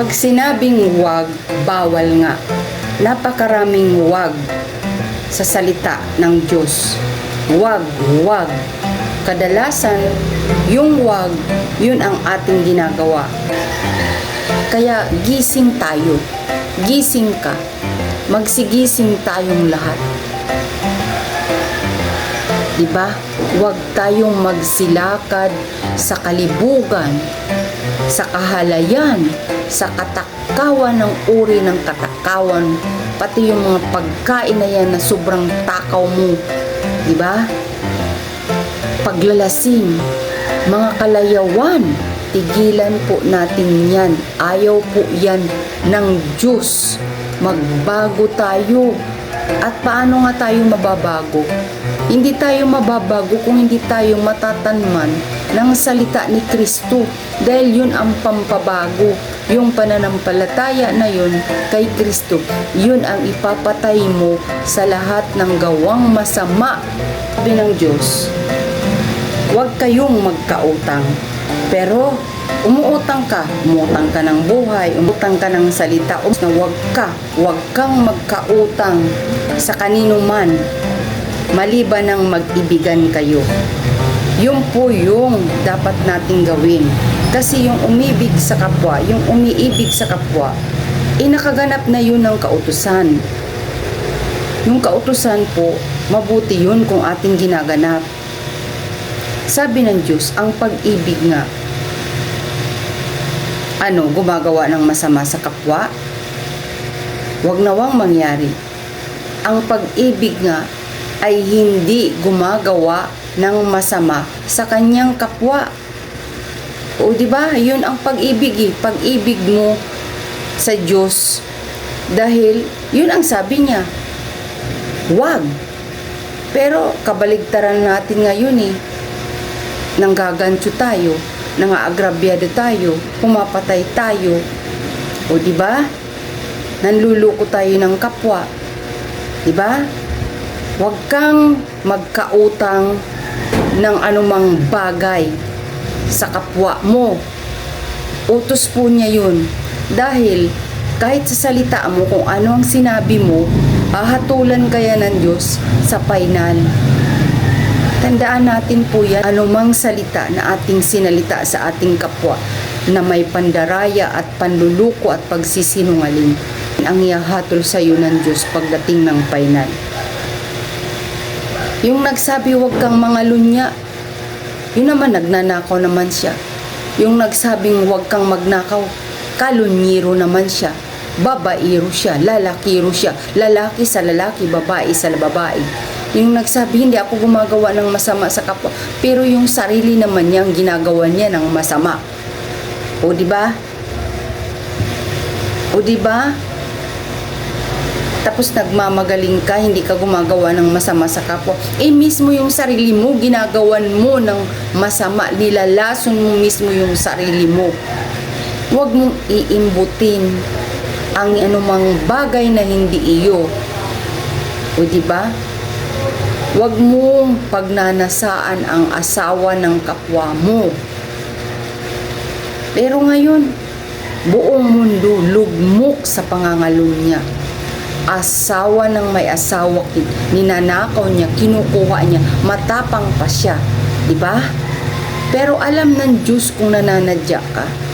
Pag sinabing wag, bawal nga. Napakaraming wag sa salita ng Diyos. Wag, wag. Kadalasan, yung wag, yun ang ating ginagawa. Kaya gising tayo. Gising ka. Magsigising tayong lahat. Diba? Huwag tayong magsilakad sa kalibugan, sa kahalayan, sa katakawan ng uri ng katakawan, pati yung mga pagkain na yan na sobrang takaw mo. Diba? Paglalasing, mga kalayawan, tigilan po natin yan. Ayaw po yan ng Diyos. Magbago tayo. At paano nga tayo mababago? Hindi tayo mababago kung hindi tayo matatanman ng salita ni Kristo. Dahil yun ang pampabago. Yung pananampalataya na yun kay Kristo, yun ang ipapatay mo sa lahat ng gawang masama. Sabi ng Diyos, huwag kayong magkautang. Pero umuutang ka, umutang ka ng buhay, umutang ka ng salita, na huwag ka, huwag kang magkautang sa kanino man, maliban ng mag-ibigan kayo. Yun po yung dapat nating gawin. Kasi yung umibig sa kapwa, yung umiibig sa kapwa, eh nakaganap na yun ng kautusan. Yung kautusan po, mabuti yun kung ating ginaganap. Sabi ng Diyos, ang pag-ibig nga, ano, gumagawa ng masama sa kapwa? Huwag nawang mangyari. Ang pag-ibig nga ay hindi gumagawa ng masama sa kanyang kapwa. O di ba? 'Yun ang pag-ibig eh. Pag-ibig mo sa Diyos dahil 'yun ang sabi niya. Huwag. Pero kabaligtaran natin ngayon eh. Nanggagantyo tayo, nangaagrabyado tayo, pumapatay tayo. O di ba? Nanluluko tayo ng kapwa. Di ba? Huwag kang magkautang ng anumang bagay sa kapwa mo. Utos po niya yun. Dahil kahit sa salita mo kung ano ang sinabi mo, ahatulan kaya ng Diyos sa final. Tandaan natin po yan, anumang salita na ating sinalita sa ating kapwa na may pandaraya at panluluko at pagsisinungaling ang ihahatol sa iyo ng Diyos pagdating ng final. Yung nagsabi huwag kang mga lunya, yun naman nagnanakaw naman siya. Yung nagsabing huwag kang magnakaw, kalunyiro naman siya. Babairo siya, lalakiro siya, lalaki sa lalaki, babae sa babae. Yung nagsabi, hindi ako gumagawa ng masama sa kapwa, pero yung sarili naman niya, ang ginagawa niya ng masama. O di ba? O di ba? Tapos nagmamagaling ka, hindi ka gumagawa ng masama sa kapwa. Eh mismo yung sarili mo, ginagawan mo ng masama, nilalason mo mismo yung sarili mo. Huwag mong iimbutin ang anumang bagay na hindi iyo. O di ba? Huwag mong pagnanasaan ang asawa ng kapwa mo. Pero ngayon, buong mundo lugmok sa pangangalunya. Asawa ng may asawa, kin- ninanakaw niya, kinukuha niya, matapang pa siya. Di ba? Pero alam ng Diyos kung nananadya ka